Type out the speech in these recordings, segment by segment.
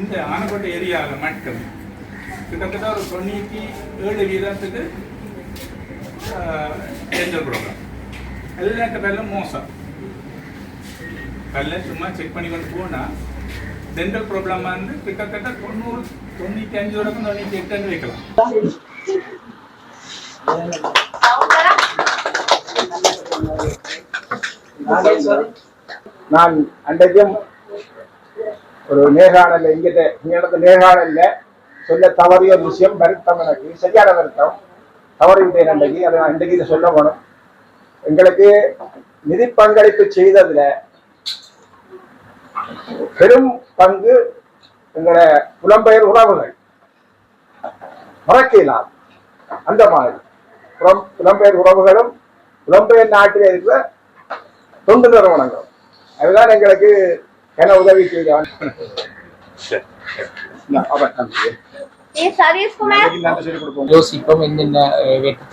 இந்த ஆனக்கோட்டை ஏரியாவில் மட்டும் கிட்டத்தட்ட ஒரு தொண்ணூற்றி ஏழு வீதத்துக்கு டேஞ்சர் ப்ரோக்ராம் எல்லாத்த பேரில் மோசம். கல்ல சும்மா செக் பண்ணி கொண்டு போனால் டென்டல் ப்ராப்ளம் வந்து கிட்டத்தட்ட தொண்ணூறு தொண்ணூற்றி அஞ்சு வரைக்கும் தொண்ணூற்றி எட்டுன்னு வைக்கலாம். நான் அன்றைக்கும் ஒரு நேர்காணல் இங்கிட்ட இங்க நடந்த நேர்காணல்ல சொல்ல தவறிய ஒரு விஷயம் வருத்தம் எனக்கு. சரியான வருத்தம். தவறி விட்டேன் அன்றைக்கு அதை நான் இன்றைக்கு இதை சொல்ல போனோம். எங்களுக்கு நிதி பங்களிப்பு செய்ததுல பெரும் பங்கு எங்களோட புலம்பெயர் உறவுகள். மறக்கலாம் அந்த மாதிரி. புலம் புலம்பெயர் உறவுகளும் புலம்பெயர் நாட்டில் இருக்கிற தொண்டு நிறுவனங்களும். அதுதான் எங்களுக்கு என உதவி செய்தான். யோசிப்போம் என்னென்ன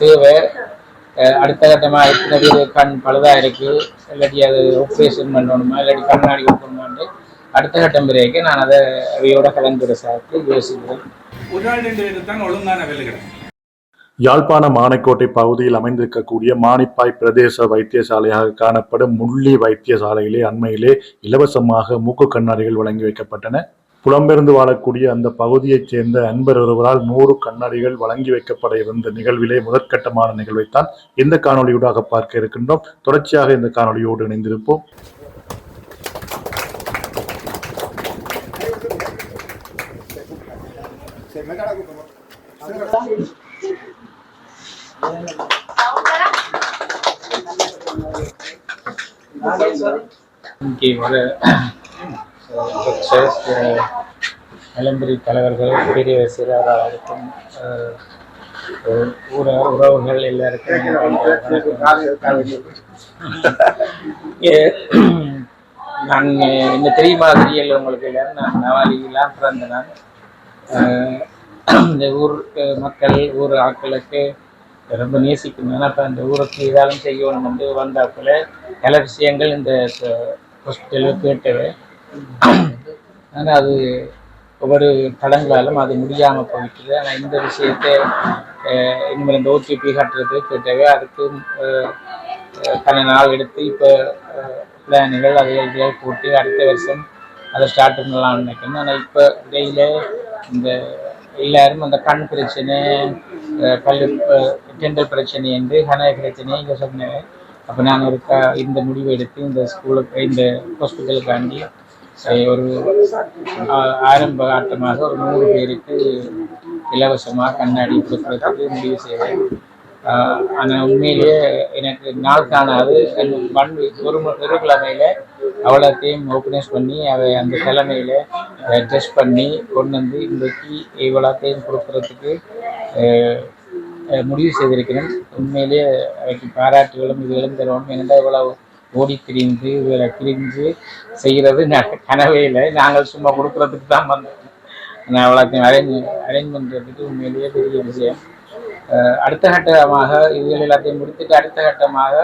தேவை. அடுத்த கட்டமா எத்தனை கண் பழுதாக இருக்குது இல்லாட்டி அது ஆப்ரேஷன் பண்ணணுமா? இல்லாட்டி கண்ணாடி கொடுக்கணுமான்ட்டு. அடுத்த கட்டம் பிறகு நான் அதை அவையோட கலந்துரை சாப்பிட்டு யோசிக்கிறேன் ஒரு நாள் ரெண்டு பேருக்கு ஒழுங்கான வேலை யாழ்ப்பாணம் ஆனைக்கோட்டை பகுதியில் அமைந்திருக்கக்கூடிய மானிப்பாய் பிரதேச வைத்தியசாலையாக காணப்படும் முள்ளி வைத்தியசாலையிலே அண்மையிலே இலவசமாக மூக்கு கண்ணாடிகள் வழங்கி வைக்கப்பட்டன. புலம்பெயர்ந்து வாழக்கூடிய அந்த பகுதியைச் சேர்ந்த அன்பர் ஒருவரால் நூறு கண்ணாடிகள் வழங்கி வைக்கப்பட இருந்த நிகழ்விலே முதற்கட்டமான நிகழ்வைத்தான் இந்த காணொலியூடாக பார்க்க இருக்கின்றோம். தொடர்ச்சியாக இந்த காணொளியோடு இணைந்திருப்போம். இங்கே வர டாக்டர்ஸ் தலைவர்கள் பெரிய சிறார்களுக்கும் அஹ், ஊர உறவுகள் எல்லாருக்கும் நான் என்ன தெரியுமா தெரியல உங்களுக்கு இல்லை நான் நவாலிலாம் பிறந்த நான் இந்த ஊர் மக்கள் ஊர் ஆட்களுக்கு ரொம்ப நேசிக்கணும். அப்போ அந்த ஊருக்கு ஏதாலும் செய்யணும் வந்து வந்தாப்புல பல விஷயங்கள் இந்த ஹாஸ்பிட்டலில் கேட்டவை ஆனால் அது ஒவ்வொரு தடங்களாலும் அது முடியாமல் போயிட்டுது. ஆனால் இந்த விஷயத்தை இனிமேல் இந்த ஓடிபி கட்டுறது கேட்டவை அதுக்கு பல நாள் எடுத்து இப்போ பிளான்கள் அது எழுதியாக போட்டு அடுத்த வருஷம் அதை ஸ்டார்ட் பண்ணலாம்னு நினைக்கணும். ஆனால் இப்போ இடையில இந்த எல்லாரும் அந்த கண் பிரச்சனை அஹ், கல் டெண்டல் பிரச்சனை என்று கனக பிரச்சனை இங்கே சொன்னேன் அப்போ நான் ஒரு க இந்த முடிவு எடுத்து இந்த ஸ்கூலுக்கு இந்த ஹாஸ்பிட்டலுக்காண்டி ஒரு ஆரம்ப ஆட்டமாக ஒரு நூறு பேருக்கு இலவசமாக கண்ணாடி கொடுக்கறதுக்கு முடிவு செய்வேன் ஆனால் உண்மையிலேயே எனக்கு நாள் காணாது. ஒன் ஒரு மு- ஒரு அவ்வளோத்தையும் ஓப்பனைஸ் பண்ணி அதை அந்த தலைமையில் ட்ரெஸ் பண்ணி கொண்டு வந்து இன்றைக்கு இவ்வளோத்தையும் கொடுக்கறதுக்கு முடிவு செய்திருக்கிறேன். உண்மையிலேயே அவைக்கு பாராட்டுகளும் இதுகளும் தருவோம். ஏனென்றால் இவ்வளவு ஓடி திரிந்து இதில் திரிஞ்சு செய்கிறது கனவே இல்லை. நாங்கள் சும்மா கொடுக்கறதுக்கு தான் வந்தோம். நான் அவ்வளோத்தையும் அரேஞ்ச் அரேஞ்ச் பண்ணுறதுக்கு உண்மையிலேயே பெரிய விஷயம். அடுத்த கட்டமாக இதுகள் எல்லாத்தையும் முடித்துட்டு அடுத்த கட்டமாக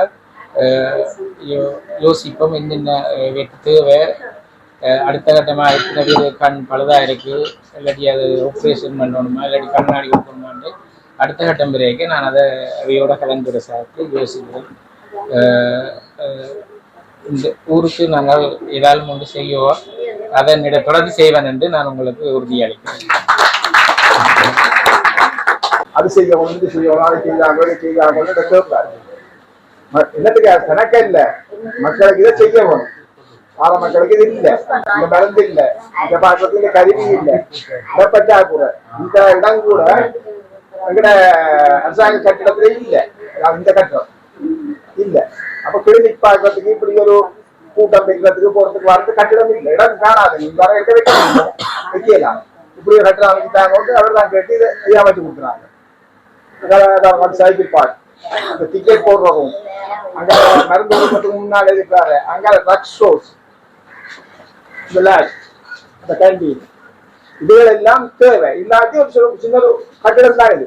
யோசிப்போம் என்னென்ன அஹ், வெற்றி தேவை அடுத்த கட்டமாக எத்தனை கண் பழுதாக இருக்குது இல்லாட்டி அது ஆப்ரேஷன் பண்ணணுமா இல்லாட்டி கண்ணாடி கொடுக்கணுமான்னு அடுத்த கட்டம் பிறகு நான் அதை அவையோட சாப்பிட்டு யோசிக்கிறேன் இந்த ஊருக்கு நாங்கள் ஏதாவது ஒன்று செய்வோம் என்னிட தொடர்ந்து செய்வேன் என்று நான் உங்களுக்கு உறுதியளிக்கிறேன் அது செய்ய வந்து செய்யலாம் அது செய்யாங்க கேட்பாரு என்னத்துக்கு அது இல்ல. மக்களுக்கு இதை போகணும் ஆற மக்களுக்கு இது இல்ல. இந்த மருந்து இல்ல. இந்த பாக்கத்துல இந்த கருவி இல்ல. இந்த கூட. இந்த இடம் கூட எங்கட அரசாங்க கட்டிடத்துல இல்ல. இந்த கட்டிடம் இல்ல. அப்ப கிளினிக் பார்க்கறதுக்கு இப்படி ஒரு கூட்டம் வைக்கிறதுக்கு போறதுக்கு வரது கட்டிடம் இல்ல. இடம் காணாது. நீங்க வர எடுக்க வைக்க வைக்கலாம். இப்படி ஒரு கட்டிடம் அமைக்கிட்டாங்க அவர் தான் கேட்டு இதை ஐயா வச்சு கொடுக்குறாங்க. சைக்கிள் பார்க் அந்த டிக்கெட் போடுறவும் அங்க மருந்து கொடுக்கறதுக்கு முன்னாடி இருக்கிறாரு. அங்க ட்ரக் ஸ்டோர்ஸ் இந்த அந்த கேண்டீன் இதுகள் எல்லாம் தேவை. இல்லாட்டி ஒரு சின்ன- சின்ன ஒரு கட்டிடம் தான் இது.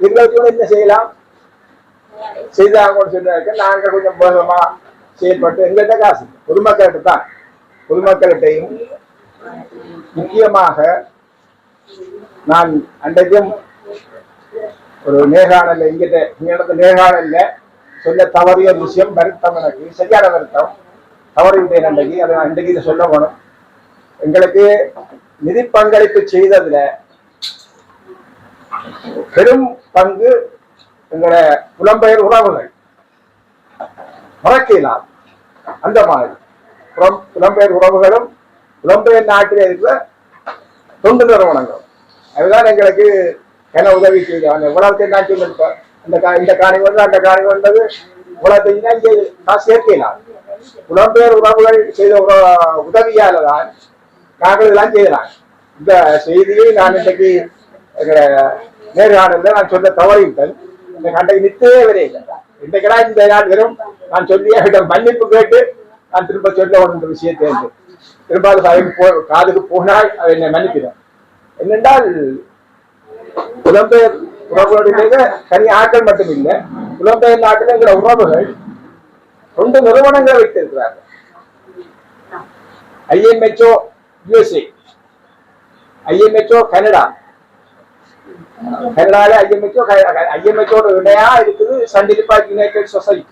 இதுல கூட என்ன செய்யலாம்? செய்தாங்க கூட சொன்னாக்க நாங்க கொஞ்சம் வேகமா செயல்பட்டு எங்கள்கிட்ட காசு பொதுமக்கள்கிட்ட தான். பொதுமக்கள்கிட்டையும் முக்கியமாக நான் அன்றைக்கும் ஒரு நேர்காணல் இங்கிட்ட இங்கிட்ட நேர்காணல்ல சொல்ல தவறிய ஒரு விஷயம் வருத்தம் எனக்கு. சரியான வருத்தம். தவறிவிட்டேன் அன்றைக்கு. அதை நான் இன்றைக்கு இதை சொல்ல போனோம். எங்களுக்கு நிதி பங்களிப்பு செய்ததுல பெரும் பங்கு எங்களோட புலம்பெயர் உறவுகள். மறக்கலாம் அந்த மாதிரி. புலம் புலம்பெயர் உறவுகளும் புலம்பெயர் நாட்டில் இருக்கிற தொண்டு நிறுவனங்களும். அதுதான் எங்களுக்கு என்ன உதவி செய்தாங்க எவ்வளவு நான் சொல்லிருப்பேன் அந்த கா இந்த காணி வந்து அந்த காணி வந்தது இவ்வளவு தெரிஞ்சா இங்கே நான் சேர்க்கலாம் புலம்பெயர் உறவுகள் செய்த உதவியால தான் நாங்கள் இதெல்லாம் செய்யலாம். இந்த செய்தியை நான் இன்றைக்கு எங்க நேர்காணல நான் சொல்ல தவறிவிட்டேன் இந்த கண்டைக்கு நித்தவே வரையில இன்றைக்கடா இந்த நாள் வெறும் நான் சொல்லி அவரிடம் மன்னிப்பு கேட்டு நான் திரும்ப சொல்ல ஒரு விஷயத்தை திரும்ப அது போ காதுக்கு போனால் அவர் என்னை மன்னிக்கிறேன் என்னென்றால் புலம்பெயர் உறவுகளுடைய தனி ஆட்கள் மட்டும் இல்லை புலம்பெயர் நாட்டில் இருக்கிற உறவுகள் ரெண்டு நிறுவனங்கள் வைத்திருக்கிறார்கள். IMHO USA IMHO Canada. கனடால ஐஎம்ஹெச்ஓ ஐஎம்ஹெச்ஓட இணையா இருக்குது சண்டிப்பா யுனைடெட் சொசைட்டி.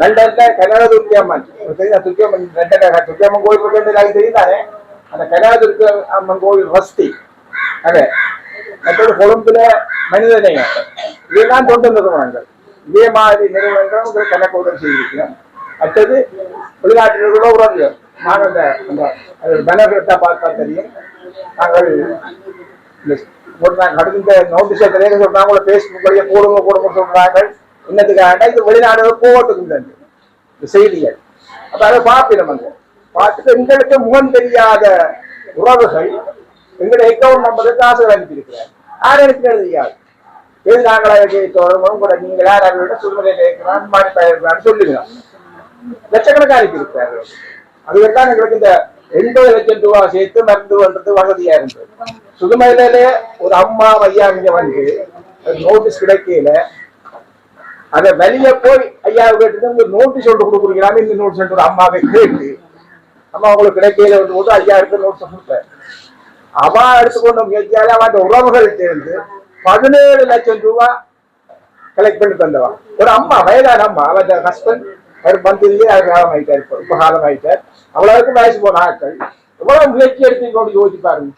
லண்டன்ல கனடா துர்க்கியம்மன் தெரியுதா துர்க்கியம்மன் லண்டன் துர்க்கியம்மன் கோயில் இருக்கு எனக்கு தெரியுதானே அந்த கனடா துர்க்கியம்மன் கோயில் வஸ்தி அது மற்றொரு கொழும்புல மனிதநேயம் இதெல்லாம் தொண்டு நிறுவனங்கள் இதே மாதிரி நிறுவனங்கள் உங்களுக்கு செய்திருக்கிறோம் அடுத்தது வெளிநாட்டில் கூட உறவுகள் நாங்கள் அந்த அந்த பெனஃபிட்டா பார்த்தா தெரியும் நாங்கள் ஒரு நாங்கள் கடந்த நோட்டீஸை தெரியாத சொல்றாங்க கூட ஃபேஸ்புக் வழியா போடுங்க போடுங்க சொல்றாங்க என்னத்துக்காக இது வெளிநாடுகள் போகட்டுக்கு இந்த செய்திகள் அப்ப அதை பார்ப்பிடும் அங்க பார்த்துட்டு எங்களுக்கு முகம் தெரியாத உறவுகள் எங்களுடைய அக்கௌண்ட் நம்பருக்கு காசுகள் அனுப்பியிருக்கிறார் யார் அனுப்பினது தெரியாது எது நாங்களா தொடர்பும் கூட நீங்கள் யார் அவர்களோட சூழ்நிலையில் கேட்கிறான் மாறி பயிர்க்கிறான்னு சொல்லுங்க லட்சக்கணக்காக அனுப்பியிருக்கிறார்கள் அதுதான் எங்களுக்கு இந்த எண்பது லட்சம் ரூபாய் சேர்த்து மருந்து பண்றது வசதியா இருந்தது. சுதுமையிலே ஒரு அம்மா ஐயா இங்க வந்து நோட்டீஸ் கிடைக்கல. அத வெளிய போய் ஐயா கேட்டு நோட்டீஸ் ஒன்று கொடுக்குறீங்களா? இந்த நோட்டீஸ் ஒரு அம்மாவை கேட்டு அம்மா உங்களுக்கு கிடைக்கல வந்து போது ஐயா எடுத்து நோட்டீஸ் கொடுத்தேன் அவா எடுத்துக்கொண்ட முயற்சியால அவன் உறவுகள் சேர்ந்து பதினேழு லட்சம் ரூபாய் கலெக்ட் பண்ணி தந்தவா ஒரு அம்மா வயதான அம்மா அவன் ஹஸ்பண்ட் அவர் மந்திரியே அவர் காலம் ஆயிட்டார் இப்போ ரொம்ப காலம் ஆயிட்டார் அவ்வளவுக்கு வயசு போன ஆட்கள் எவ்வளவு முயற்சி எடுத்துக்கொண்டு யோசிச்சு பாருங்க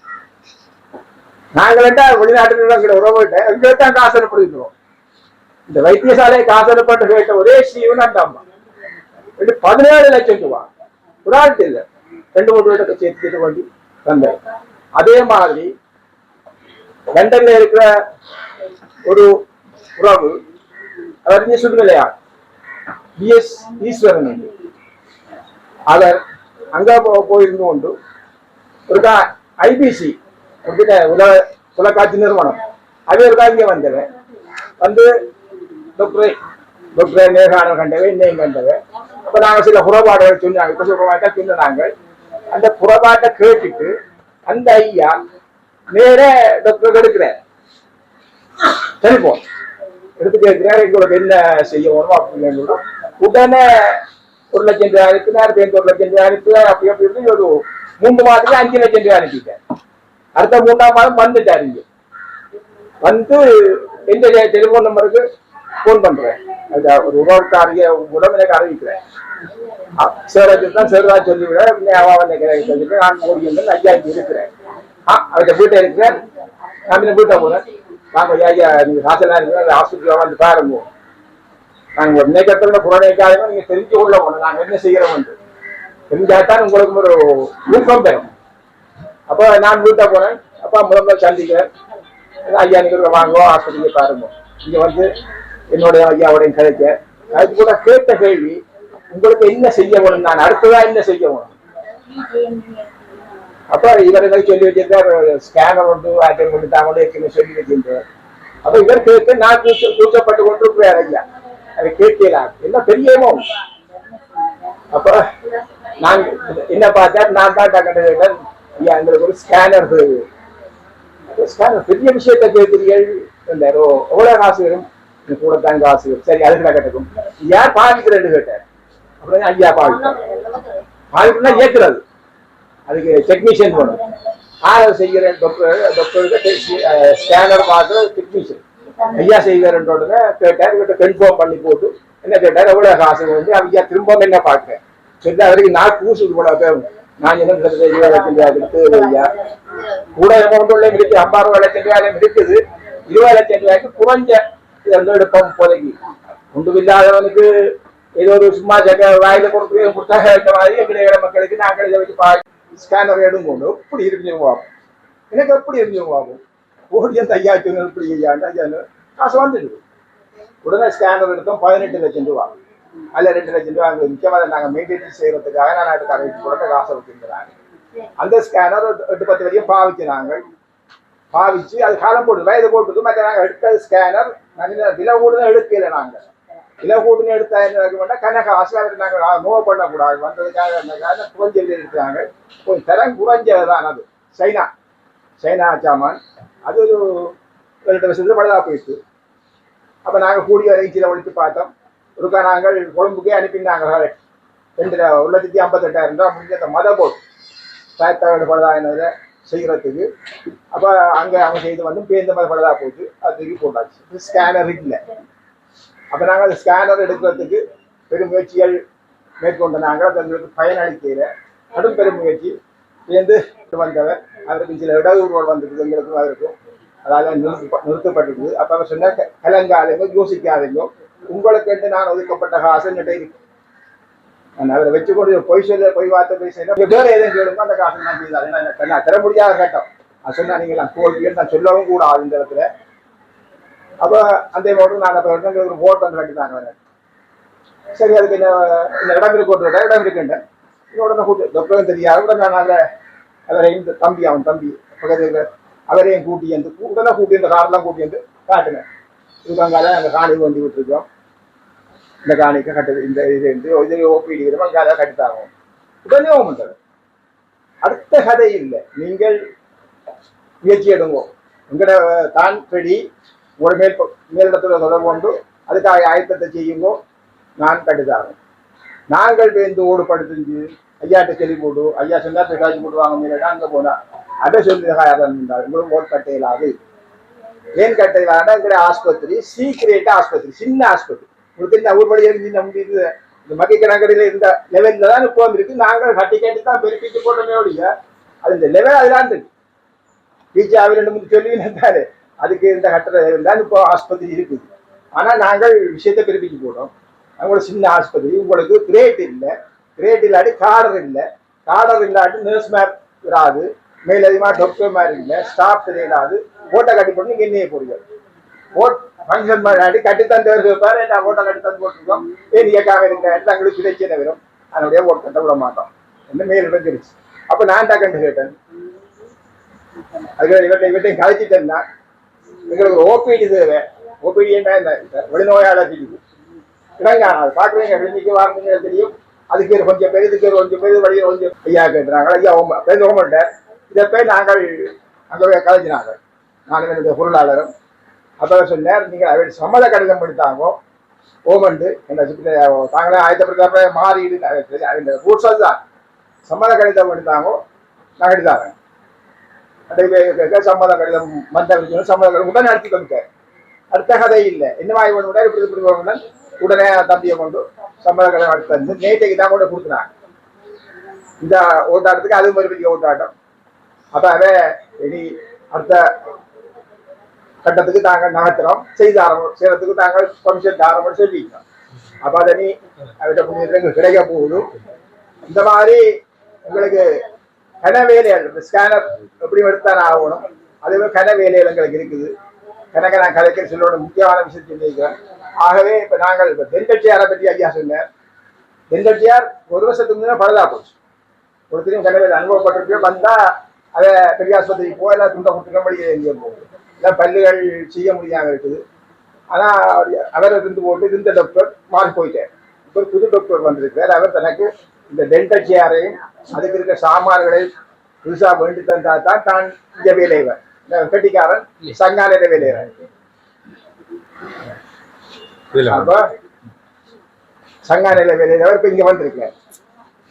நாங்கள் என்ன வெளிநாட்டில் உறவுகிட்ட எங்களுக்கு தான் காசு காசனப்படுகிறோம் இந்த வைத்தியசாலையை காசு காசனப்பட்டு கேட்ட ஒரே ஸ்ரீவன் அந்த அம்மா இது பதினேழு லட்சம் ரூபாய் ஒரு ஆள்கிட்ட இல்லை ரெண்டு மூணு பேர்கிட்ட சேர்த்துக்கிட்டு வேண்டி வந்தேன் அதே மாதிரி லண்டன்ல இருக்கிற ஒரு உறவு அவர் நீ சொல்லுங்களையா பிஎஸ் ஈஸ்வரன் என்று. அவர் அங்க போயிருந்து கொண்டு ஒரு ஐபிசி உலக தொலைக்காட்சி நிறுவனம். அவர் தான் இங்கே வந்தவன் வந்து டாக்டர் டாக்டர் நேர்காணல் கண்டவை இன்னையும் கண்டவை. அப்போ நாங்கள் சில புறப்பாடுகள் சொன்னாங்க. இப்ப சொன்னாங்க. அந்த புறப்பாட்டை கேட்டுட்டு அந்த ஐயா நேர டாக்டர் எடுக்கிறார் டெலிபோன் எடுத்து கேட்கிறார் எங்களுக்கு என்ன செய்ய வேணும் அப்படின்னு உடனே ஒரு லட்சம் ரூபாய் அனுப்பினார் சேர்ந்து ஒரு லட்சம் ரூபாய் அனுப்பினார் அப்படி அப்படி இப்படி ஒரு மூணு மாதத்துல அஞ்சு லட்சம் ரூபாய் அனுப்பிட்டார் அடுத்த மூணாம் மாதம் வந்துட்டார் இங்க. வந்து எந்த டெலிபோன் நம்பருக்கு ஃபோன் பண்றேன். அது ஒரு உறவுக்காரிய உடம்புக்கு அறிவிக்கிறேன். சேரத்து தான் சொல்லி சொல்லிவிட அவன் சொல்லிட்டு நான் ஓடி வந்து ஐயா இருக்கிறேன். ஆ அவர்கிட்ட வீட்டை இருக்கிறேன் நான் இந்த வீட்டை போனேன் நாங்கள் ஐயா நீங்க காசெல்லாம் இருக்கிறேன் ஹாஸ்பிட்டலில் வந்து பாருங்க. நாங்கள் ஒரு நேக்கத்தோட புறநேக்காக நீங்க தெரிஞ்சு கொள்ள போனோம் நாங்கள் என்ன செய்கிறோம் தெரிஞ்சாதான் உங்களுக்கு ஒரு ஊக்கம் பெறும் அப்போ நான் வீட்டை போனேன் அப்பா முதல்ல சந்திக்கிறேன். ஐயா நீங்கள் வாங்க ஹாஸ்பிட்டலுக்கு பாருங்க. இங்கே வந்து என்னுடைய ஐயாவுடைய கதைக்க. அதுக்கு கூட கேட்ட கேள்வி உங்களுக்கு என்ன செய்ய வேணும்? நான் அடுத்ததா என்ன செய்ய வேணும்? அப்ப இவர்கள் சொல்லி வச்சிருக்கார். ஸ்கேனர் ஒன்று ஆட்டம் கொண்டு தாங்களே சொல்லி வச்சிருந்தார் அப்ப இவர் கேட்டு நான் கூச்ச கூச்சப்பட்டு கொண்டு இருக்கிறார் ஐயா. அதை கேட்கலாம் என்ன பெரியமோ அப்ப நான் என்ன பார்த்தேன் நான் தான் டக்குனு கேட்டேன். ஐயா எங்களுக்கு ஒரு ஸ்கேனர் ஸ்கேனர் பெரிய விஷயத்தை கேட்கிறீர்கள் என்றாரோ. எவ்வளவு காசு வரும்? கூட தான் காசு வரும். சரி அதுக்கு நான் கேட்டுக்கும் யார் பாதிக்கிறேன்னு கேட்டேன் அப்புறம் ஐயா பாதிக்கிறேன் பாதிக்கிறா ஏற்கிறது அதுக்கு டெக்னீஷியன் வேணும். ஆறு செய்கிறேன் டாக்டர் டாக்டருக்கு ஸ்கேனர் பார்த்து டெக்னீஷியன் ஐயா செய்கிறேன்றோட கேட்டார் இவர்கிட்ட கன்ஃபார்ம் பண்ணி போட்டு. என்ன கேட்டார் எவ்வளோ காசு வந்து ஐயா திரும்ப என்ன பார்க்கிறேன் சரி அவருக்கு நான் கூசு போட நான் என்ன கிட்டத்தட்ட ஐயா. கூட அமௌண்ட் உள்ள இருக்கு ஐம்பது லட்சம் ரூபாய் இருக்குது. இருபது லட்சம் ரூபாய்க்கு குறைஞ்ச இது வந்து எடுப்போம் இப்போதைக்கு ஒன்றும் இல்லாதவனுக்கு ஏதோ ஒரு சும்மா வாயில கொடுத்து புத்தகம் மாதிரி எங்களுடைய மக்களுக்கு நாங்கள் இதை வச்சு பா ஸ்கேனர் எடுங்கொண்டு எப்படி இருக்குங்க பார்ப்போம் எனக்கு எப்படி இருக்குங்க பார்ப்போம் ஓடியம் அந்த ஐயா இப்படி ஐயாண்டு காசு வந்துடுது. உடனே ஸ்கேனர் எடுத்தோம் பதினெட்டு லட்சம் ரூபா. அதில் ரெண்டு லட்சம் ரூபா அங்கே முக்கியமாக நாங்கள் மெயின்டெயின் செய்யறதுக்காக நான் அதுக்கு கொடுத்த காசை வச்சிருக்கிறாங்க. அந்த ஸ்கேனர் எட்டு பத்து வரையும் பாவிச்சு நாங்கள். பாவிச்சு அது காலம் போட்டு வயது போட்டுக்கு மற்ற நாங்கள் எடுத்த ஸ்கேனர் நல்ல விலை கூடுதல் எடுக்கல நாங்கள் விலை எடுத்தாயிரம் எடுத்தா என்ன வேண்டாம் கனக ஆசிரியர் நாங்கள் நோவ பண்ணக்கூடாது. வந்ததுக்காக அந்த காரணம் எடுத்தாங்க கொஞ்சம் தரம் குறைஞ்சது தான் அது. சைனா. சைனா சாமான் அது ஒரு ரெண்டு வருஷத்துல பழுதா போயிடுச்சு. அப்போ நாங்கள் கூடிய வரைக்கும் ஒழித்து பார்த்தோம். ஒருக்கா நாங்கள் கொழும்புக்கே அனுப்பினாங்க. ரெண்டு ஒரு லட்சத்தி ஐம்பத்தெட்டாயிரம் ரூபா முடிஞ்ச மத போட் சாயத்தகடு பழுதாயினதை செய்கிறதுக்கு அப்போ அங்கே அவங்க செய்து வந்து பேருந்து மாதிரி பழுதா போச்சு அது தூக்கி போட்டாச்சு. ஸ்கேனர் இல்லை. அப்போ நாங்கள் அந்த ஸ்கேனர் எடுக்கிறதுக்கு பெரும் முயற்சிகள் மேற்கொண்ட நாங்கள் அது எங்களுக்கு பயனளிக்கையில் கடும் பெரும் முயற்சி. சேர்ந்து வந்தவர். அவருக்கு சில இடஒதுக்கீடு வந்திருக்கு. எங்களுக்கும் அவருக்கும். அதாவது நிறுத்த நிறுத்தப்பட்டிருக்குது அப்போ அவர் சொன்ன கலங்காதீங்க யோசிக்காதீங்க. உங்களுக்கு என்று நான் ஒதுக்கப்பட்ட காசு என்கிட்ட இருக்கு. நான் அவரை வச்சுக்கொண்டு பொய் சொல்ல பொய் வார்த்தை போய் செய்யணும் வேற எதுவும் கேளுங்க அந்த காசு நான் செய்தாரு நான் தர முடியாத கேட்டோம் அது சொன்னா நீங்கள் நான் தோல்வியில் நான் சொல்லவும் கூடாது இந்த இடத்துல. அப்போ அந்த மட்டும் நான் அப்போ எங்களுக்கு ஒரு போட் வந்து கட்டிட்டாங்க அவரை. சரி அதுக்கு என்ன இந்த இடம் இருக்கு ஒரு இடம் இருக்குண்ட உடனே கூட்டு டாக்டரும் தெரியாது. உடனே நான் அதை இந்த தம்பி அவன் தம்பி பக்கத்தில் அவரையும் கூட்டி வந்து உடனே கூட்டி இந்த காரெல்லாம் கூட்டி வந்து காட்டுனேன் இதுக்காங்கால அந்த காணி வண்டி விட்டுருக்கோம். இந்த காணிக்கு கட்டு இந்த இது இருந்து இது ஓபிடி விதமாக அங்கே கட்டித்தாங்க உடனே ஓமன்றது அடுத்த கதை இல்லை. நீங்கள் முயற்சி எடுங்கோ. உங்களோட தான் செடி ஒரு மேல் மேலிடத்துல தொடர்பு கொண்டு அதுக்காக ஆயத்தத்தை செய்யுமோ நான் கட்டுத்தாரேன் நாங்கள் வேந்து ஓடு படுத்துஞ்சு ஐயாட்ட சொல்லி போட்டு ஐயா சொன்னா காய்ச்சி போட்டு வாங்க அங்கே போனா. அதை சொல்லி இருந்தார் உங்களும் ஓட் கட்டையிலாது. ஏன் கட்டையிலான எங்களுடைய ஆஸ்பத்திரி சீக்கிரேட் ஆஸ்பத்திரி சின்ன ஆஸ்பத்திரி. உங்களுக்கு இந்த ஊர் வழி இருந்து முடியுது இந்த மக்கள் கிணக்கடையில் இருந்த லெவலில் தான் இப்போ இருக்கு நாங்கள் கட்டி கட்டி தான் பெருக்கிட்டு போட்டோமே ஒழிய அது இந்த லெவல் அதுதான் இருக்கு. பீச்சாவில் ரெண்டு மூணு சொல்லி அதுக்கு இந்த கட்டடம் இருந்தால் இப்போ ஆஸ்பத்திரி இருக்குது. ஆனால் நாங்கள் விஷயத்தை பிறப்பிச்சு போட்டோம் அவங்களோட சின்ன ஆஸ்பத்திரி. உங்களுக்கு கிரேட் இல்லை. கிரேட் இல்லாட்டி காடர் இல்லை. காடர் இல்லாட்டி நர்ஸ் மேர் இராது. மேலதிகமாக டாக்டர் மாதிரி இல்லை. ஸ்டாஃப் தெரியாது. ஓட்டை கட்டி போட்டு நீங்கள் என்னையே போடுங்க. ஓட் ஃபங்க்ஷன் மாதிரி கட்டி தந்தவர் கேட்பாரு என்ன ஓட்டை கட்டி தந்து போட்டுருக்கோம். ஏன் கேட்காம இருக்கிறேன் தங்களுக்கு பிரச்சனை வரும். அதனுடைய ஓட் கட்ட விட மாட்டோம். என்ன மேல் வந்துருச்சு அப்போ நான் தான் கேட்டேன். அதுக்கு இவர்கிட்ட இவர்கிட்ட கழிச்சிட்டேன்னா எங்களுக்கு ஓபிடி தேவை. ஓபிடி என்ன இந்த வெளிநோயாளர் இருக்குது இடங்க அது பார்க்குறீங்க கிளினிக்கு வாரீங்க தெரியும். அதுக்கு கொஞ்சம் பேர் கொஞ்சம் பேர் வழியில் கொஞ்சம் ஐயா கேட்டுறாங்க. ஐயா ஓம பேருந்து ஓமன்ட்ட இதை போய் நாங்கள் அங்கே போய் கலைஞ்சினாங்க நானும் என்னுடைய பொருளாளரும் அப்போ சொன்னார் நீங்கள் அவர் சம்மத கடிதம் படித்தாங்கோ ஓமண்டு என்ன தாங்களே ஆயத்தப்படுத்தப்ப மாறிடு இந்த ரூட்ஸ் தான். சம்மத கடிதம் எடுத்தாங்க நான் எடுத்தாரேன் சம்மத கடிதம் மந்த சம்மத கடிதம் உடனே நடத்தி கொடுத்தேன் அடுத்த கதை இல்லை. என்ன வாய் உடனே இப்படி இப்படி உடனே தம்பியை கொண்டு சம்மத கடிதம் அடுத்து வந்து நேற்றைக்கு தான் கூட கொடுத்துனாங்க இந்த ஓட்டாட்டத்துக்கு அது ஒரு பெரிய ஓட்டாட்டம். அப்ப அவன் இனி அடுத்த கட்டத்துக்கு தாங்கள் நகர்த்துறோம் செய்து ஆரம்பம் செய்யறதுக்கு தாங்கள் கமிஷன் ஆரம்பம் சொல்லிட்டோம் அப்ப அதை நீ அவர்கிட்ட புண்ணியத்தில் எங்களுக்கு கிடைக்க போகுது. இந்த மாதிரி உங்களுக்கு கன வேலைகள் ஸ்கேனர் எப்படி எடுத்தான் ஆகணும். அதே மாதிரி கன எங்களுக்கு இருக்குது. கணக்கை நான் கலைக்கிற சொல்லோட முக்கியமான விஷயம் சொல்லியிருக்கிறேன். ஆகவே இப்போ நாங்கள் இப்போ தென்கட்சியாரை பற்றி ஐயா சொன்னேன் தென்கட்சியார் ஒரு வருஷத்துக்கு முன்னே பழுதா போச்சு. ஒருத்தரையும் கனவேல அனுபவப்பட்டிருக்கு வந்தால் அதை பெரிய ஆஸ்பத்திரிக்கு போய் எல்லாம் துண்டை கொடுத்துக்கபடி எங்கேயும் போகும். இல்லை பல்லுகள் செய்ய முடியாமல் இருக்குது. ஆனால் அவரை இருந்து போட்டு இருந்த டாக்டர் மாறி போயிட்டார். இப்போ புது டாக்டர் வந்திருக்கார் அவர் தனக்கு இந்த டென்டல் சேரையும் அதுக்கு இருக்க சாமான்களை புதுசா வேண்டி தந்தா தான் தான் இங்க இந்த கட்டிக்காரன் சங்காலையில வேலைவர் அப்ப சங்காலையில வேலைவர் இப்ப இங்க வந்திருக்கார்.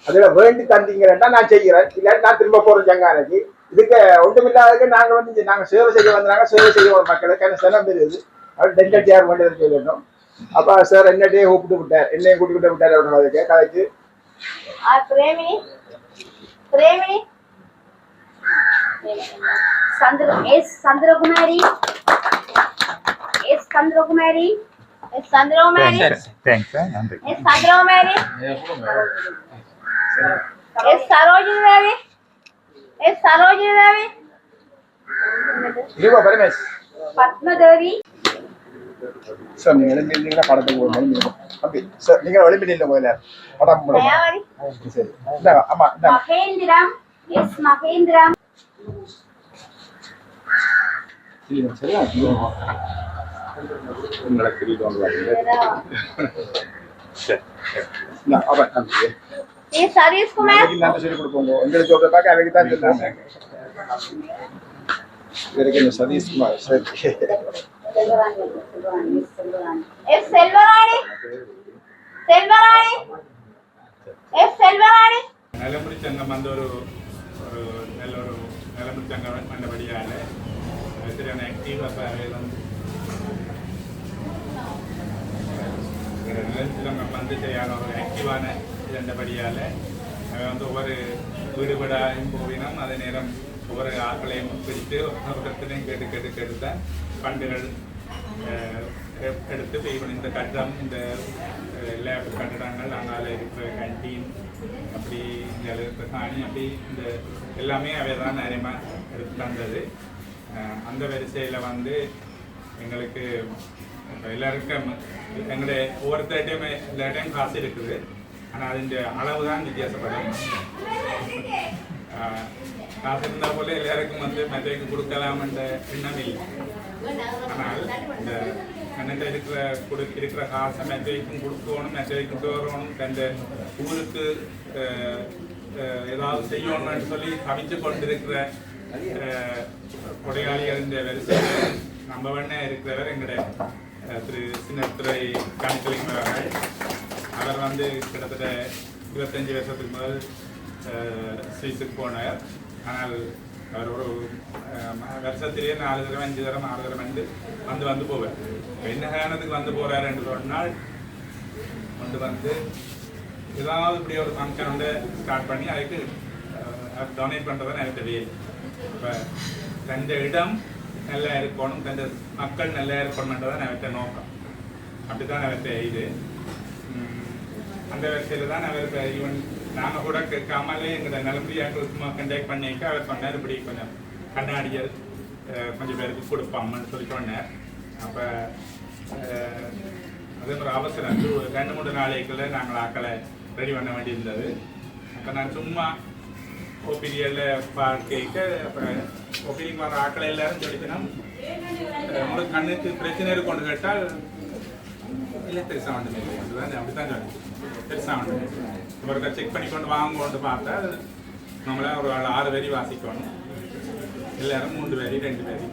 அதுல வேண்டி தந்தீங்கன்னா நான் செய்கிறேன். இல்லை நான் திரும்ப போறேன் ஜங்கானைக்கு இதுக்கு ஒன்றுமில்லாததுக்கு நாங்க வந்து நாங்க சேவை செய்ய வந்தாங்க சேவை செய்ய ஒரு மக்களுக்கு எனக்கு செலவு இருக்குது அவர் டென்டல் சேர் வேண்டியது சொல்லணும் அப்ப சார் என்னட்டையே கூப்பிட்டு விட்டார். என்னையும் கூட்டிட்டு விட்டார் அப்படின்னு கதைச்சு ఆ Premini Premini Sandra S Sandrakumari S Sandrakumari S Sandrakumari thanks S Sandrakumari S Sarojini Ravi S Sarojini Ravi ఇదిగో పరమేశ్ పద్మదేవి சார் நீங்கள் எழுப்பியிருந்தீங்கன்னா படத்துக்கு ஒரு மணி அப்படி. சார் நீங்கள் எழுப்பிட்டீங்க கோயில படம் போடுங்க சரி. இந்தாங்க ஆமாம் நிலமுடி சங்கம் வந்து ஒரு ஒரு நல்ல ஒரு நிலமுடி சங்கம் பண்ணபடியால சரியான ஆக்டிவ் அப்போ நிலச்சங்கம் வந்து சரியான ஒரு ஆக்டிவான இருந்தபடியால் அவன் வந்து ஒவ்வொரு வீடு வீடாயும் போவினோம் அதே நேரம் ஒவ்வொரு ஆட்களையும் பிரித்து ஒவ்வொருத்தரையும் கேட்டு கேட்டு கேட்டு தான் ஃபண்டுகள் எடுத்து இப்போ இவன் இந்த கட்டிடம் இந்த லேப் கட்டடங்கள் அங்கால இருக்கிற கேன்டீன் அப்படி இந்த இருக்கிற காணி அப்படி இந்த எல்லாமே அவை தான் நிறையமாக எடுத்து தந்தது. அந்த வரிசையில் வந்து எங்களுக்கு எல்லாருக்கும் எங்களுடைய ஒவ்வொருத்தர்டையுமே எல்லா டைம் காசு இருக்குது. ஆனால் அதன் அளவு தான் வித்தியாசப்படும் காசு இருந்தால் போல எல்லாருக்கும் வந்து மற்றவங்க கொடுக்கலாம்ன்ற எண்ணம் இல்லை. ஆனால் இந்த இருக்கிற கொடு இருக்கிற காசை மற்றவைக்கும் கொடுக்கணும் மற்றவைக்கும் வரணும் தன் ஊருக்கு ஏதாவது செய்யணும்னு சொல்லி தவிச்சு கொண்டிருக்கிற ஆஹ், கொடையாளிகளின் வரிசையில் நம்ம வேணே இருக்கிறவர் எங்களுடைய திரு சின்னத்துறை கணக்கலிங்க அவர்கள் அவர் வந்து கிட்டத்தட்ட இருபத்தஞ்சு வருஷத்துக்கு முதல் ஸ்வீஸுக்கு போனார் ஆனால் அவர் ஒரு அஹ், வருஷத்திலேயே நாலு தடவை அஞ்சு தடவை ஆறு தடவை வந்து வந்து வந்து போவேன் என்ன காரணத்துக்கு வந்து போறாரு என்று சொன்னால் கொண்டு வந்து ஏதாவது இப்படி ஒரு ஃபங்க்ஷன் வந்து ஸ்டார்ட் பண்ணி அதுக்கு டொனேட் பண்ணுறதை எனக்கு தெரியல இப்போ தந்த இடம் நல்லா இருக்கணும் தந்த மக்கள் நல்லா இருக்கணும்ன்றதான் அவற்றை நோக்கம் அப்படித்தான் அவற்றை இது அந்த வரிசையில் தான் அவர் ஈவன் நாங்கள் கூட கேட்காமலே எங்களை நிலம்பியாக சும்மா கண்டக்ட் பண்ணிக்க அவர் சொன்னார் இப்படி கொஞ்சம் கண்ணாடிகள் கொஞ்சம் பேருக்கு கொடுப்பாமன்னு சொல்லி சொன்னார். அப்போ அதே மாதிரி அவசரம். ஒரு ரெண்டு மூணு நாளைக்குள்ள நாங்கள் ஆக்களை ரெடி பண்ண வேண்டியிருந்தது. அப்போ நான் சும்மா ஓபிடியில் பார்க்க அப்போ ஓபிடிக்கு வர ஆக்களை எல்லாரும் சொல்லிட்டுனா உங்களுக்கு கண்ணுக்கு பிரச்சனை இருக்கும்னு கேட்டால் இல்லை பெருசாக ஒன்றுமே இல்லை அதுதான் அப்படித்தான் சொன்னேன் பெருசாக ஒன்றுமே ஒருக்கா செக் பண்ணி கொண்டு வாங்கோன்னு பார்த்தா நம்மளாக ஒரு ஆறு வரி வாசிக்கணும் எல்லாரும் மூன்று வரி ரெண்டு வரி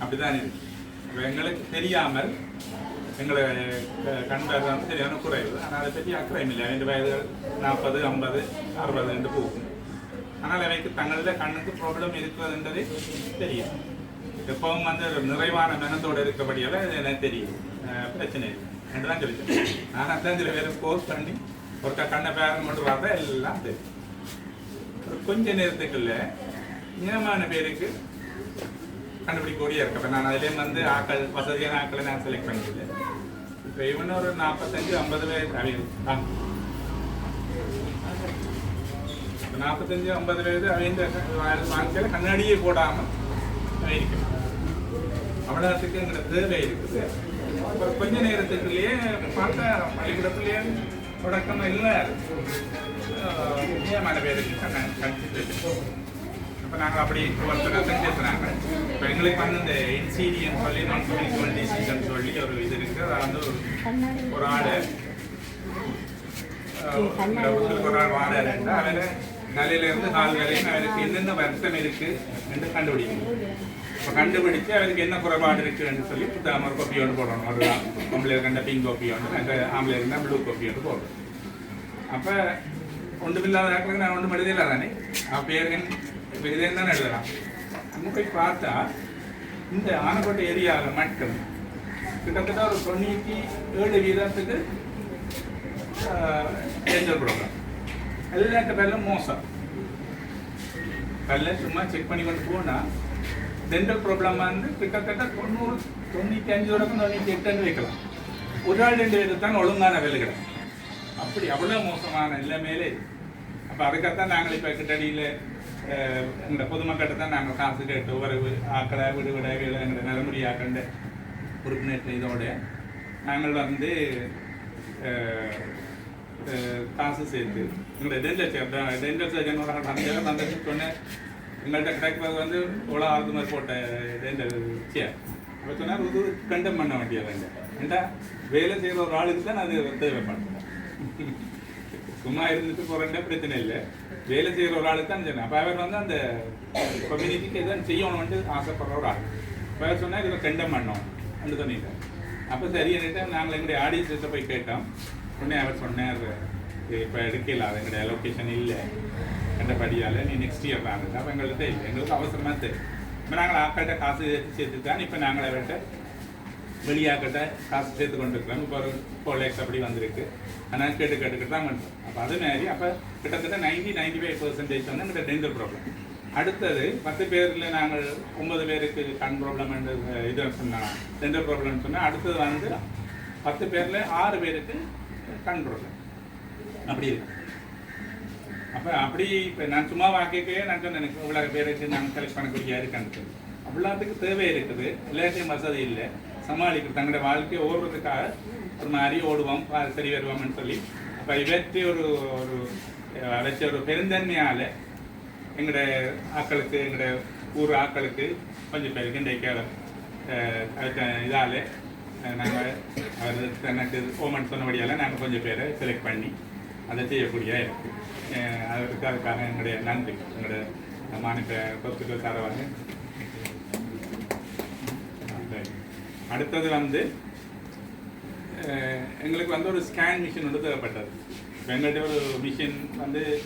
அப்படிதான் இருக்கு இப்ப எங்களுக்கு தெரியாமல் எங்களை அஹ், வந்து சரியான குறைவு ஆனால் அதை பற்றி அக்கறையும் இல்லை ரெண்டு வயதுகள் நாற்பது ஐம்பது அறுபது ரெண்டு போகும் ஆனால் அவைக்கு தங்களது கண்ணுக்கு ப்ராப்ளம் இருக்கிறதுன்றது தெரியும் எப்பவும் வந்து ஒரு நிறைவான மனத்தோடு இருக்கபடியால் இது எனக்கு தெரியும் பிரச்சனை இல்லை. என்று தான் சொல்லிட்டேன். நான் அதான் சில பேர் ஃபோர்ஸ் பண்ணி ஒருத்தர் கண்ணை பேரம் மட்டும் பார்த்தா எல்லாம் தெரியும் ஒரு கொஞ்ச நேரத்துக்குள்ள நியமான பேருக்கு கண்டுபிடிக்கக்கூடிய இருக்கு நான் அதுலேயும் வந்து ஆக்கள் வசதியான ஆக்களை நான் செலக்ட் பண்ணிக்கல. இப்போ இவன் ஒரு நாற்பத்தஞ்சு ஐம்பது பேர் அவங்க ஆ. நாற்பத்தஞ்சு ஐம்பது வயது அவைந்த வாழ்க்கையில் கண்ணாடியே போடாமல் இருக்கும் அவ்வளோத்துக்கு எங்களுக்கு தேவை இருக்குது. கொஞ்ச நேரத்துக்குள்ளேயே பார்த்த பள்ளிக்கூடத்துலேயே தொடக்கம் இல்லை. நியமான பேருக்கு கண்ண இப்போ நாங்கள் அப்படி ஒருத்தர் பேசுறாங்க இப்போ எங்களுக்கு வந்து இந்த என்சிடின்னு சொல்லி நான் கம்யூனிகபிள் டிசீஸ்ன்னு சொல்லி ஒரு இது இருக்குது அதை வந்து ஒரு- ஒரு ஆள். ஒரு ஆள் வாடகைன்னா அவரை தலையில இருந்து கால் வேலையும் அவருக்கு என்னென்ன வருத்தம் இருக்கு என்று கண்டுபிடிக்கணும். கண்டுபிடிச்சு அவருக்கு என்ன குறைபாடு இருக்குன்னு சொல்லி புத்தகம் ஒரு கொப்பி ஒன்று போடணும். ஒரு ஆம்பளை கண்ட பிங்க் கொப்பி ஒன்று அந்த ஆம்பளை இருந்தால் ப்ளூ கொப்பி ஒன்று போடணும். அப்போ ஒன்றுமில்லாத ஆக்களுக்கு நான் ஒன்றும் எழுதல தானே? அப்போ பேருகன் விகிதம் தானே எழுதலாம்? அங்கே போய் பார்த்தா இந்த ஆனக்கோட்டை ஏரியாவில் மட்டும் கிட்டத்தட்ட ஒரு தொண்ணூற்றி ஏழு வீதத்துக்கு டேஞ்சர் ப்ரோக்ராம் எல்லாத்த பேரில் மோசம். கல்ல சும்மா செக் பண்ணி கொண்டு போனால் டென்டல் ப்ராப்ளம் வந்து கிட்டத்தட்ட தொண்ணூறு தொண்ணூற்றி அஞ்சு வரைக்கும் தொண்ணூற்றி எட்டுன்னு வைக்கலாம். ஒரு ஆள் ரெண்டு பேருக்கு தான் ஒழுங்கான கிடைக்கும். அப்படி அவ்வளோ மோசமான எல்லாமேலே அப்போ அதுக்காகத்தான் நாங்கள் இப்போ கிட்டடியில் இந்த பொதுமக்கள்கிட்ட தான் நாங்கள் காசு கேட்டு வரவு ஆக்கடை விடுவிட விட எங்களை நலமுறை ஆக்கண்ட உறுப்பினர் இதோட நாங்கள் வந்து காசு சேர்த்து எங்களை டென்டல் சேர்த்து டென்டல் சர்ஜனோட அந்த சொன்னேன். எங்கள்கிட்ட கிடைக்கிறது வந்து உலக மாதிரி போட்ட டென்டல் சேர் இப்போ சொன்னார் இது கண்டம் பண்ண வேண்டியது ஏண்டா வேலை செய்கிற ஒரு ஆளுக்கு தான் அது பண்ணுறேன் சும்மா இருந்துட்டு போகிறேன்டா பிரச்சனை இல்லை. வேலை செய்கிற ஒரு ஆளுக்கு தான் சொன்னேன். அப்போ அவர் வந்து அந்த கம்யூனிட்டிக்கு எதுவும் செய்யணும்ட்டு ஆசைப்படுற ஒரு ஆள். இப்போ அவர் சொன்னார் இதை கண்டம் பண்ணோம் அப்படின்னு சொன்னிட்டேன் அப்போ சரி என்னட்டு நாங்கள் எங்களுடைய ஆடியன்ஸை போய் கேட்டோம். உடனே அவர் சொன்னார் இப்போ எடுக்கல அது எங்களுடைய லொக்கேஷன் இல்லை. கண்டபடியால் நீ நெக்ஸ்ட் இயர் வாங்க அப்போ எங்கள்கிட்ட இல்லை. எங்களுக்கு அவசரமாக தெரியும். இப்போ நாங்கள் ஆக்கள்கிட்ட காசு சேர்த்து தான் இப்போ நாங்கள் அவர்கிட்ட வெளியாக்கிட்ட காசு சேர்த்து கொண்டு இருக்கிறோம் இப்போ ஒரு ஃபோர் லேக்ஸ் அப்படி வந்திருக்கு. ஆனால் கேட்டு கேட்டுக்கிட்டு தான் பண்ணுறோம் அப்போ அது மாதிரி அப்போ கிட்டத்தட்ட நைன்டி நைன்டி ஃபைவ் பர்சன்டேஜ் வந்து எங்கள்கிட்ட டென்டல் ப்ராப்ளம் அடுத்தது பத்து பேரில் நாங்கள் ஒன்பது பேருக்கு கண் ப்ராப்ளம் இது சொன்னால் டென்டல் ப்ராப்ளம்னு சொன்னால் அடுத்தது வந்து பத்து பேரில் ஆறு பேருக்கு கண் ப்ராப்ளம் அப்படி இருக்கு. அப்போ அப்படி இப்போ நான் சும்மா வாக்கிக்கவே நான் சொன்னேன் எனக்கு இவ்வளோ பேருக்கு நாங்கள் கலெக்ட் பண்ணக்கூடிய இருக்கான்னு அவ்வளோத்துக்கு தேவை இருக்குது. எல்லாத்தையும் வசதி இல்லை. சமாளிக்கிறது தங்களுடைய வாழ்க்கையை ஓடுறதுக்காக ஒரு மாதிரி ஓடுவோம் சரி வருவோம்னு சொல்லி. அப்போ இவற்றி ஒரு ஒரு வச்ச ஒரு பெருந்தன்மையால் எங்களுடைய ஆக்களுக்கு எங்களுடைய ஊர் ஆக்களுக்கு கொஞ்சம் பேருக்கு இன்றைக்கு இதால் நாங்கள் அவர் தனக்கு ஓமன் சொன்னபடியால் நாங்கள் கொஞ்சம் பேரை செலக்ட் பண்ணி அதை செய்யக்கூடிய இருக்கு அஹ் அதற்கு அதுக்காக எங்களுடைய நன்றி. எங்களுடைய மாநில பொறுத்துக்கள் தரவாங்க அடுத்தது வந்து எங்களுக்கு வந்து ஒரு ஸ்கேன் மிஷின் வந்து தேவைப்பட்டது. எங்கள்கிட்ட ஒரு மிஷின் வந்து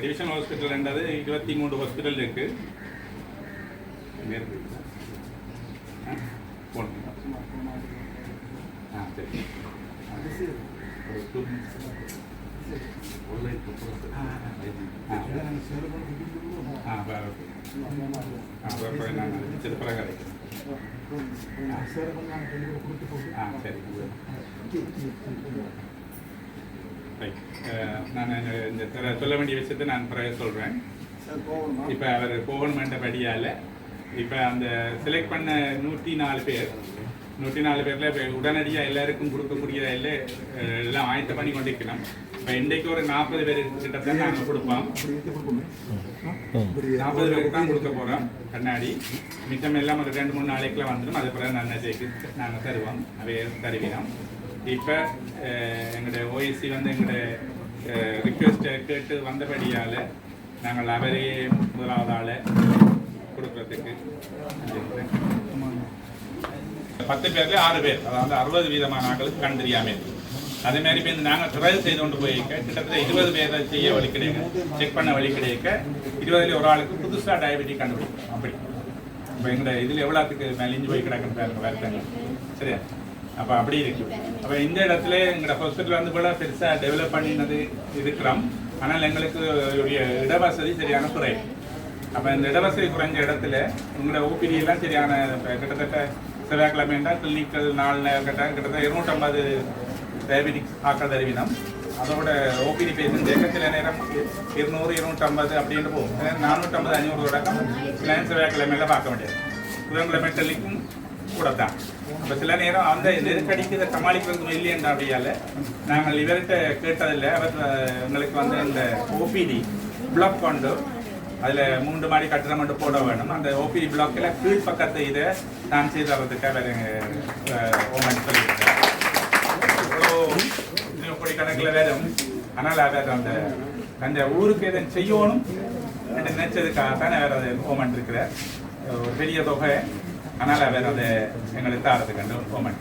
டிவிஷன் ஹாஸ்பிட்டல்ன்றது இருபத்தி மூணு ஹாஸ்பிட்டல் இருக்கு. இங்க இருக்கு. ஆ, போடுங்க. ஆ சரி. ஒரு ஆ, நான் சரி ரைட் நான் இந்த சொல்ல வேண்டிய விஷயத்தை நான் பிறகு சொல்கிறேன் இப்போ அவர் போகணுமென்ற படியால் இப்போ அந்த செலக்ட் பண்ண நூற்றி நாலு பேர் நூற்றி நாலு பேரில் இப்போ உடனடியாக எல்லாருக்கும் கொடுக்கக்கூடிய எல்லாம் ஆயத்தம் பண்ணி கொண்டிருக்கணும் இப்போ இன்றைக்கு ஒரு நாற்பது பேர் கிட்டத்தட்ட நாங்கள் கொடுப்போம். நாற்பது பேருக்கு தான் கொடுக்க போகிறோம் கண்ணாடி. மிச்சம் எல்லாம் ஒரு ரெண்டு மூணு நாளைக்குள்ள வந்துடும் அது பிறகு நான் ஜெயிக்கு நாங்கள் தருவோம். அவைய தருவினோம் இப்போ எங்களுடைய ஓஎஸ்சி வந்து எங்களுடைய ரிக்வெஸ்ட்டை கேட்டு வந்தபடியால் நாங்கள் அவரையே முதலாவது ஆளை கொடுக்கறதுக்கு பத்து பேர்ல ஆறு பேர். அதாவது அறுபது வீதமான ஆட்களுக்கு கண் தெரியாம இருக்கு அதே மாதிரி இப்போ இந்த நாங்கள் ட்ரையல் செய்து கொண்டு போயிருக்க கிட்டத்தட்ட இருபது பேரை செய்ய வழி கிடைக்க செக் பண்ண வழி கிடைக்க இருபதுல ஒரு ஆளுக்கு புதுசாக டயபெட்டிக் கண்டுபிடிக்கும் அப்படி. இப்போ எங்களோட இதில் எவ்வளோத்துக்கு மெலிஞ்சு போய் கிடக்குன்னு பாருங்க வருத்தங்க. சரியா? அப்போ அப்படி இருக்கு. அப்போ இந்த இடத்துல எங்களோட ஹாஸ்பிட்டல் வந்து கூட பெருசாக டெவலப் பண்ணினது இருக்கிறோம். ஆனால் எங்களுக்கு இடவசதி சரியான குறை. அப்போ இந்த இடவசதி குறைஞ்ச இடத்துல உங்களோட ஓபிடி எல்லாம் சரியான கிட்டத்தட்ட செவ்வாய்க்கிழமைண்டா கிளினிக்கல் நாலு கிட்ட கிட்டத்தட்ட இருநூற்றம்பது டயபெட்டிக்ஸ் ஆக்கள் தருவினம். அதோட ஓபிடி பேஷண்ட் கேட்க சில நேரம் இருநூறு இருநூற்றம்பது அப்படின்னு போகும். நானூற்றம்பது அஞ்சூறு தொடக்கம் சில நேரம் செவ்வாய்க்கிழமையில பார்க்க வேண்டியது. புதன்கிழமை டெல்லிக்கும் கூட தான் இப்போ சில நேரம் அந்த நெருக்கடிக்கு இதை சமாளிக்கிறதுக்கு இல்லையன்ற அப்படியால நாங்கள் இவர்கிட்ட கேட்டதில்லை. அவர் எங்களுக்கு வந்து இந்த ஓபிடி பிளாக் கொண்டு அதில் மூன்று மாடி கட்டிடம் மட்டும் போட வேணும். அந்த ஓபிடி பிளாக்கில் கீழ்ப்பக்கத்தை பக்கத்து இதை நான் செய்து தரதுக்காக ஓமன் சொல்லி கோடி கணக்கில் வேறும் ஆனால் அதை அந்த அந்த ஊருக்கு எதை செய்யணும் என்று நினைச்சதுக்காக தானே அவர் அதை ஓமன் இருக்கிறார் ஒரு பெரிய தொகை. ஆனால் அவர் அதை எங்களுக்கு தாரதுக்கு ஓமன்